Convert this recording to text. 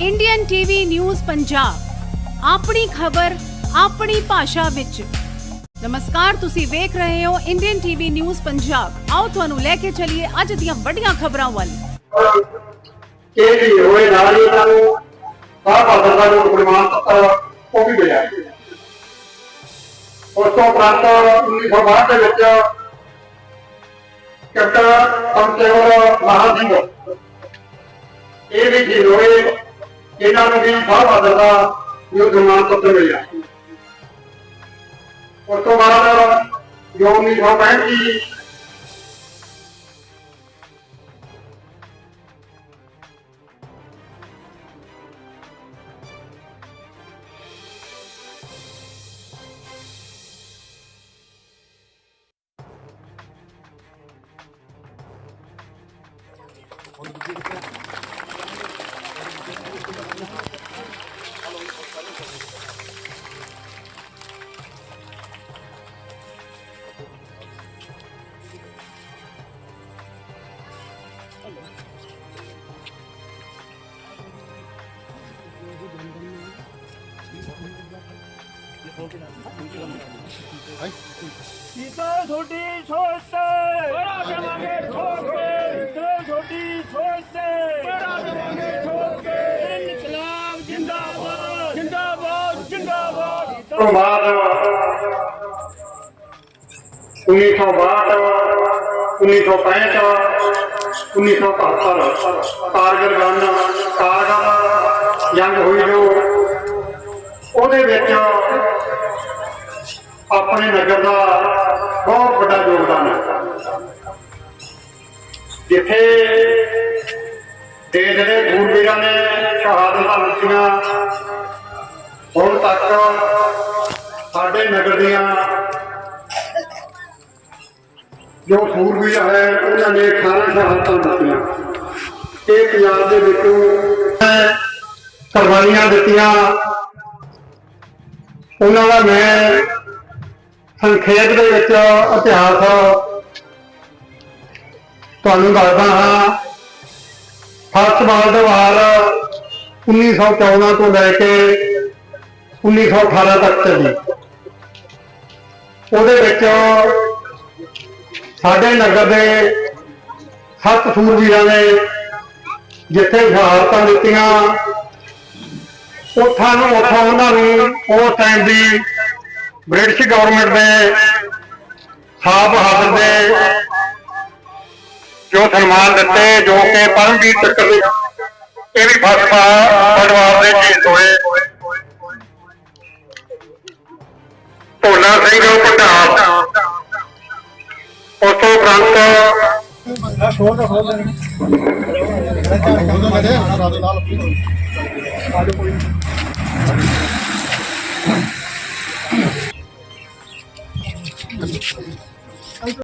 Indian TV news Punjab ਆਪਣੀ ਖਬਰ, ਆਪਣੀ ਭਾਸ਼ਾ ਵਿੱਚ। ਨਮਸਕਾਰ, ਤੁਸੀਂ ਵੇਖ ਰਹੇ ਹੋ ਇੰਡੀਅਨ ਟੀਵੀ ਨਿਊਜ਼ ਪੰਜਾਬ ਆਓ ਤੁਹਾਨੂੰ ਲੈ ਕੇ ਚੱਲੀਏ ਅੱਜ ਦੀਆਂ ਵੱਡੀਆਂ ਖਬਰਾਂ ਵੱਲ। ਇਹ ਹੋਏ ਨਾਲ ਹੀ ਇਹਨਾਂ ਨੂੰ ਆਹ ਬਾਦਰ ਪ੍ਰਮਾਣ ਪੱਤਰ ਉਹ ਵੀ ਮਿਲਿਆ। ਉਸ ਤੋਂ ਉਪਰੰਤ 1962 ਦੇ ਵਿੱਚ ਕੈਪਟਨ ਕੰਟੇਵਰ ਮਹਾਨ ਇਹ ਵੀ ਜੀ ਹੋਏ। ਇਹਨਾਂ ਨੂੰ ਵੀ ਆਹ ਬਾਦਰ ਦਾ ਜੋ ਪ੍ਰਮਾਣ ਪੱਤਰ ਮਿਲਿਆ ਉਸ ਤੋਂ ਬਾਅਦ ਜੋ 1965 ਦੀ ਸੀਤਾ ਛੋਟੀ ਸੋਚ ਤੇ ਬੜਾ ਦੇਵਾਂਗੇ ਠੋਕ ਕੇ ਤੇ ਤੋਂ ਬਾਅਦ 1962 1965 1977 ਕਾਰਗਰ ਗਨ ਕਾਰਗਰ ਜੰਗ ਹੋਈ ਜੋ। ਉਹਦੇ ਵਿੱਚ ਆਪਣੇ ਨਗਰ ਦਾ ਬਹੁਤ ਵੱਡਾ ਯੋਗਦਾਨ ਹੈ। ਜਿੱਥੇ ਦੇਸ਼ ਦੇ ਸੂਰਬੀਰਾਂ ਨੇ ਸ਼ਹਾਦਤਾਂ ਦਿੱਤੀਆਂ, ਹੁਣ ਤੱਕ ਸਾਡੇ ਜੋ ਸੂਰਬੀਰ ਹੈ ਉਹਨਾਂ ਨੇ 18 ਸ਼ਹਾਦਤਾਂ ਦਿੱਤੀਆਂ। ਇਹ ਪੰਜਾਬ ਦੇ ਵਿੱਚੋਂ ਕੁਰਬਾਨੀਆਂ ਦਿੱਤੀਆਂ। ਉਹਨਾਂ ਦਾ ਮੈਂ ਸੰਖੇਪ ਦੇ ਵਿੱਚ ਇਤਿਹਾਸ ਤੁਹਾਨੂੰ ਦੱਸਦਾ ਹਾਂ। ਫਸਟ ਵਰਲਡ ਵਾਰ 1914 ਤੋਂ ਲੈ ਕੇ 1918 ਤੱਕ ਚੱਲੀ। ਉਹਦੇ ਵਿੱਚ ਸਾਡੇ ਨਗਰ ਦੇ ਸੱਤ ਸੂਰਬੀਰਾਂ ਨੇ ਜਿੱਥੇ ਸ਼ਹਾਦਤਾਂ ਦਿੱਤੀਆਂ, ਉੱਥਾਂ ਨੂੰ ਉੱਥੋਂ ਉਹਨਾਂ ਨੂੰ ਉਸ ਟਾਈਮ ਦੀ ਬ੍ਰਿਟਿਸ਼ ਗਵਰਨਮੈਂਟ ਦੇ ਸਾਹ ਬਹਾਦਰ ਦੇ ਜੋ ਸਨਮਾਨ ਦਿੱਤੇ, ਜੋ ਕਿ ਪਰਮਜੀਤ ਚੱਕਰ ਦੇ ਇਹ ਵੀ ਫਸਪਾ ਪਰਿਵਾਰ ਦੇ ਸ਼ਹੀਦ ਹੋਏ। ਭੋਲਾ ਸਿੰਘ ਪ੍ਰਧਾਨ ਉਸ ਤੋਂ ਉਪਰੰਤ